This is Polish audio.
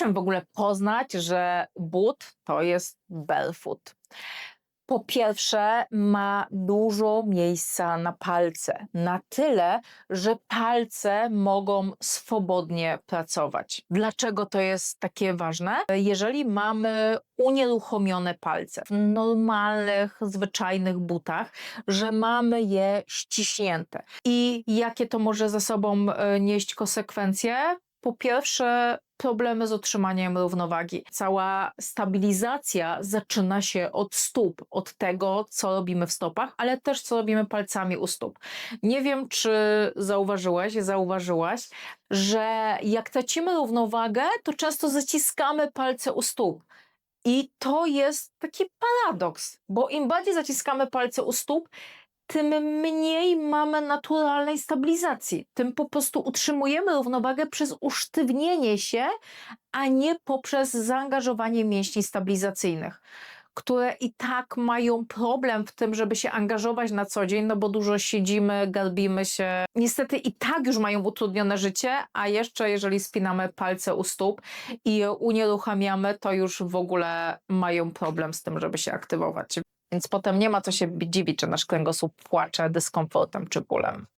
czym w ogóle poznać, że but to jest barefoot? Po pierwsze, ma dużo miejsca na palce. Na tyle, że palce mogą swobodnie pracować. Dlaczego to jest takie ważne? Jeżeli mamy unieruchomione palce w normalnych, zwyczajnych butach, że mamy je ściśnięte. I jakie to może za sobą e, nieść konsekwencje? Po pierwsze, problemy z utrzymaniem równowagi. Cała stabilizacja zaczyna się od stóp, od tego, co robimy w stopach, ale też co robimy palcami u stóp. Nie wiem, czy zauważyłeś, zauważyłaś, że jak tracimy równowagę, to często zaciskamy palce u stóp. I to jest taki paradoks, bo im bardziej zaciskamy palce u stóp, tym mniej mamy naturalnej stabilizacji. Tym po prostu utrzymujemy równowagę przez usztywnienie się, a nie poprzez zaangażowanie mięśni stabilizacyjnych, które i tak mają problem w tym, żeby się angażować na co dzień, no bo dużo siedzimy, garbimy się. Niestety i tak już mają utrudnione życie, a jeszcze jeżeli spinamy palce u stóp i unieruchamiamy, to już w ogóle mają problem z tym, żeby się aktywować. Więc potem nie ma co się dziwić, czy nasz kręgosłup płacze dyskomfortem czy bólem.